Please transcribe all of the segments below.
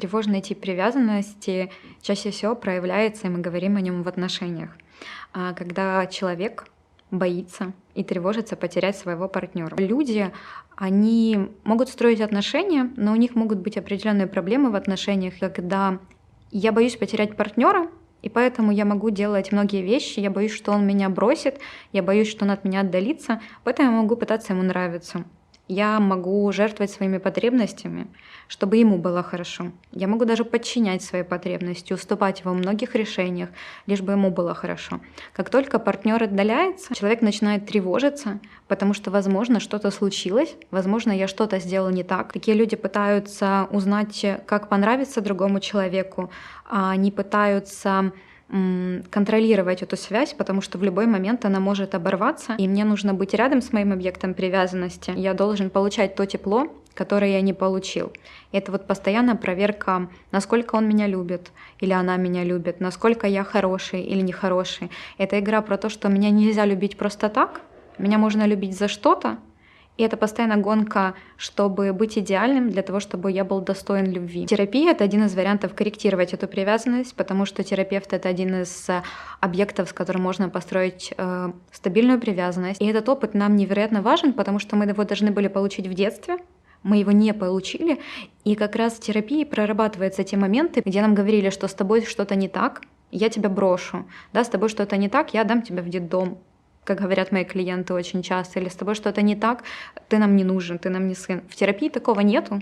Тревожный тип привязанности чаще всего проявляется, и мы говорим о нем в отношениях. А, когда человек боится и тревожится потерять своего партнера. Люди, они могут строить отношения, но у них могут быть определенные проблемы в отношениях, когда я боюсь потерять партнера, и поэтому я могу делать многие вещи, я боюсь, что он меня бросит, я боюсь, что он от меня отдалится, поэтому я могу пытаться ему нравиться я могу жертвовать своими потребностями, чтобы ему было хорошо. Я могу даже подчинять свои потребности, уступать во многих решениях, лишь бы ему было хорошо. Как только партнер отдаляется, человек начинает тревожиться, потому что, возможно, что-то случилось, возможно, я что-то сделал не так. Такие люди пытаются узнать, как понравиться другому человеку, а они пытаются контролировать эту связь, потому что в любой момент она может оборваться, и мне нужно быть рядом с моим объектом привязанности. Я должен получать то тепло, которое я не получил. Это вот постоянная проверка, насколько он меня любит или она меня любит, насколько я хороший или нехороший. Это игра про то, что меня нельзя любить просто так, меня можно любить за что-то, и это постоянно гонка, чтобы быть идеальным, для того, чтобы я был достоин любви. Терапия — это один из вариантов корректировать эту привязанность, потому что терапевт — это один из э, объектов, с которым можно построить э, стабильную привязанность. И этот опыт нам невероятно важен, потому что мы его должны были получить в детстве, мы его не получили, и как раз в терапии прорабатываются те моменты, где нам говорили, что с тобой что-то не так, я тебя брошу, да, с тобой что-то не так, я дам тебя в детдом, как говорят мои клиенты очень часто, или с тобой что-то не так, ты нам не нужен, ты нам не сын. В терапии такого нету.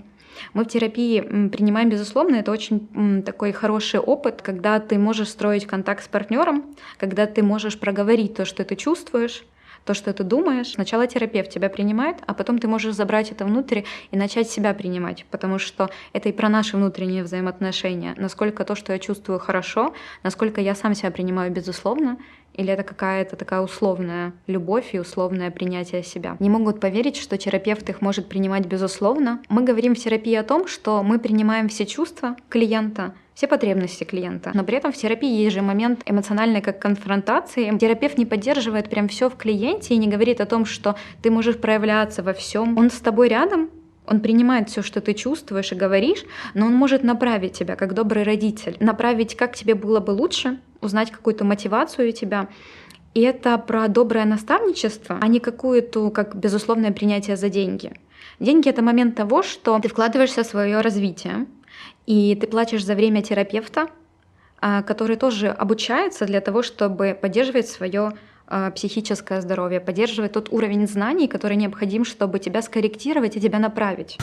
Мы в терапии принимаем, безусловно, это очень такой хороший опыт, когда ты можешь строить контакт с партнером, когда ты можешь проговорить то, что ты чувствуешь, то, что ты думаешь. Сначала терапевт тебя принимает, а потом ты можешь забрать это внутрь и начать себя принимать, потому что это и про наши внутренние взаимоотношения. Насколько то, что я чувствую хорошо, насколько я сам себя принимаю безусловно, или это какая-то такая условная любовь и условное принятие себя. Не могут поверить, что терапевт их может принимать безусловно. Мы говорим в терапии о том, что мы принимаем все чувства клиента, все потребности клиента. Но при этом в терапии есть же момент эмоциональной как конфронтации. Терапевт не поддерживает прям все в клиенте и не говорит о том, что ты можешь проявляться во всем. Он с тобой рядом, он принимает все, что ты чувствуешь и говоришь, но он может направить тебя, как добрый родитель, направить, как тебе было бы лучше, узнать какую-то мотивацию у тебя. И это про доброе наставничество, а не какую-то, как безусловное принятие за деньги. Деньги — это момент того, что ты вкладываешься в свое развитие, и ты платишь за время терапевта, а, который тоже обучается для того, чтобы поддерживать свое а, психическое здоровье, поддерживать тот уровень знаний, который необходим, чтобы тебя скорректировать и тебя направить.